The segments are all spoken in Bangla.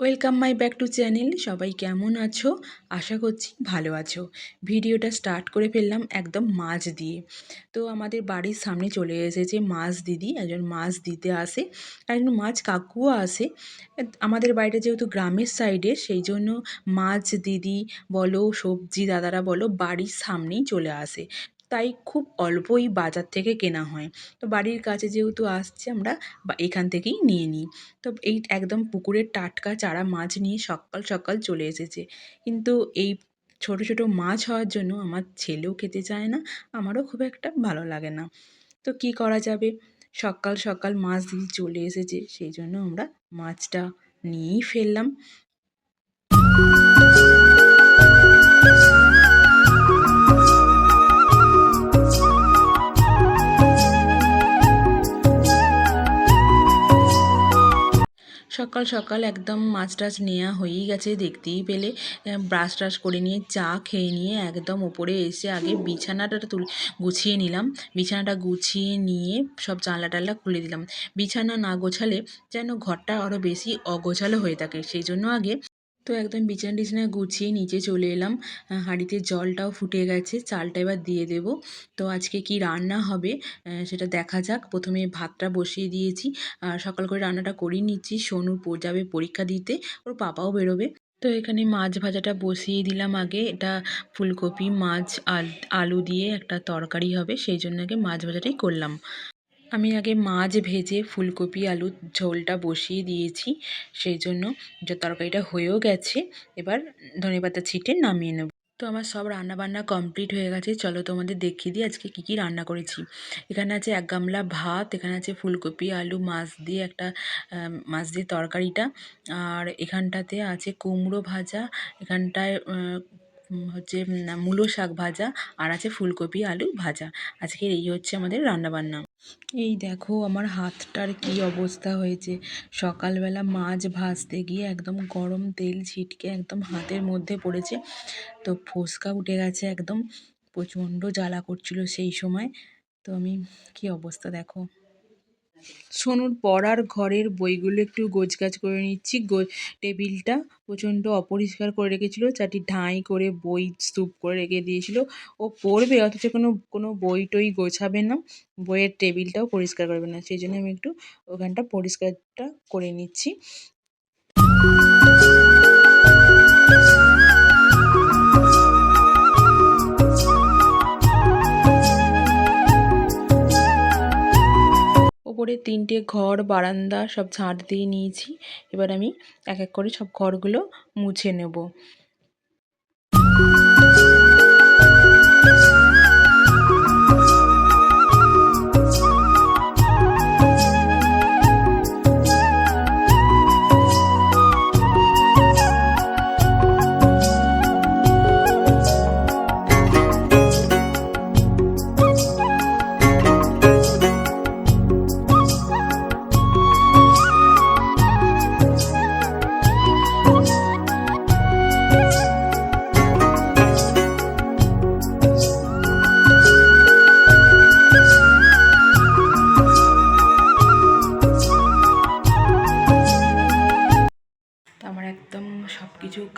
Welcome my back to channel. সবাই কেমন আছো? আশা করছি ভালো আছো। ভিডিওটা স্টার্ট করে ফেললাম একদম মাছ দিয়ে। তো আমাদের বাড়ির সামনে চলে এসেছে মাছ দিদি। একজন মাছ দিতে আসে একজন মাছ কাকুও আসে। আমাদের বাড়িটা যেহেতু গ্রামের সাইডে সেই জন্য মাছ দিদি বলো, সবজি দাদারা বলো, বাড়ির সামনেই চলে আসে। তাই খুব অল্পই বাজার থেকে কেনা হয়। তো বাড়ির কাছে যেহেতু আসছে আমরা, বা এখান থেকেই নিয়ে নিই। তো এই একদম পুকুরের টাটকা চারা মাছ নিয়ে সকাল সকাল চলে এসেছে। কিন্তু এই ছোট ছোট মাছ হওয়ার জন্য আমার ছেলেও খেতে চায় না, আমারও খুব একটা ভালো লাগে না। তো কি করা যাবে? সকাল সকাল মাছ দিয়ে চলে এসেছে, সেই জন্য আমরা মাছটা নিয়েই ফেললাম। সকাল সকাল একদম মাছ টাছ নেওয়া হয়েই গেছে দেখতেই পেলে। ব্রাশ ট্রাশ করে নিয়ে, চা খেয়ে নিয়ে একদম ওপরে এসে আগে বিছানাটা তুলে গুছিয়ে নিলাম। বিছানাটা গুছিয়ে নিয়ে সব জানলা টানলা খুলে দিলাম। বিছানা না গোছালে যেন ঘরটা আরও বেশি অগোছালো হয়ে থাকে। সেই জন্য আগে তো একদম বিছানা টিছানা গুছিয়ে নিচে চলে এলাম। হাঁড়িতে জলটাও ফুটে গেছে, চালটা এবার দিয়ে দেব। তো আজকে কি রান্না হবে সেটা দেখা যাক। প্রথমে ভাতটা বসিয়ে দিয়েছি। আর সকাল করে রান্নাটা করেই নিচ্ছি। সোনু যাবে পরীক্ষা দিতে, ওর পাপাও বেরোবে। তো এখানে মাছ ভাজাটা বসিয়ে দিলাম আগে। এটা ফুলকপি, মাছ আলু দিয়ে একটা তরকারি হবে, সেই জন্য আগে মাছ ভাজাটাই করলাম। আমি আগে মাছ ভেজে ফুলকপি, আলুর ঝোলটা বসিয়ে দিয়েছি। সেই জন্য যে তরকারিটা হয়েও গেছে, এবার ধনেপাতা ছিটে নামিয়ে নেব। তো আমার সব রান্নাবান্না কমপ্লিট হয়ে গেছে। চলো তোমাদের দেখিয়ে দিই আজকে কী কী রান্না করেছি। এখানে আছে এক গামলা ভাত, এখানে আছে ফুলকপি, আলু, মাছ দিয়ে একটা মাছ দিয়ে তরকারিটা। আর এখানটাতে আছে কুমড়ো ভাজা, এখানটায় হচ্ছে মূলো শাক ভাজা আর আছে ফুলকপি, আলু ভাজা। আজকের এই হচ্ছে আমাদের রান্নাবান্না। এই দেখো আমার হাতটার কি অবস্থা হয়েছে। সকালবেলা মাছ ভাজতে গিয়ে একদম গরম তেল ছিটকে একদম হাতের মধ্যে পড়েছে। তো ফোসকা উঠে গেছে একদম। প্রচণ্ড জ্বালা করছিল সেই সময়। তো আমি, কি অবস্থা দেখো। সোনুর পড়ার ঘরের বইগুলো একটু গোছগাছ করে নিচ্ছি। টেবিলটা প্রচণ্ড অপরিষ্কার করে রেখেছিল, চারটি ঢাঁই করে বই স্তূপ করে রেখে দিয়েছিল। ও পড়বে, অথচ কোনো কোনো বই টই গোছাবে না। বইয়ের টেবিলটাও পরিষ্কার করবে না, সেই জন্য আমি একটু ওখানটা পরিষ্কারটা করে নিচ্ছি। ওপরে তিনটে ঘর, বারান্দা সব ঝাঁট দিয়ে নিয়েছি। এবার আমি এক এক করে সব ঘরগুলো মুছে নেব।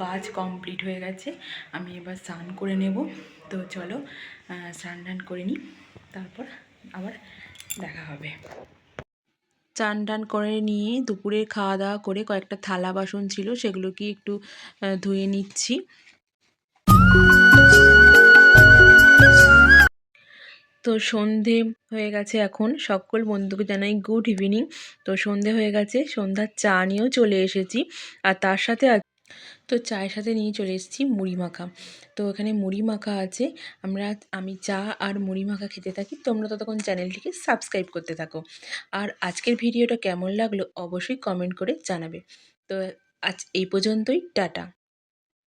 কাজ কমপ্লিট হয়ে গেছে, আমি এবার স্নান করে নেব। তো চলো স্নান টান করে নিই, তারপর আবার দেখা হবে। চান টান করে নিয়ে দুপুরে খাওয়া দাওয়া করে কয়েকটা থালা বাসন ছিল, সেগুলো কি একটু ধুয়ে নিচ্ছি। তো সন্ধে হয়ে গেছে এখন, সকল বন্ধুকে জানাই গুড ইভিনিং তো সন্ধে হয়ে গেছে, সন্ধ্যার চা নিয়েও চলে এসেছি, আর তার সাথে তো চায়ের সাথে নিয়ে চলে এসেছি মুড়ি মাখা। তো এখানে মুড়ি মাখা আছে। আমরা, আমি চা আর মুড়ি মাখা খেতে থাকি। তোমরা ততক্ষণ চ্যানেলটিকে সাবস্ক্রাইব করতে থাকো। আর আজকের ভিডিওটা কেমন লাগল অবশ্যই কমেন্ট করে জানাবে। তো আজ এই পর্যন্তই, টাটা।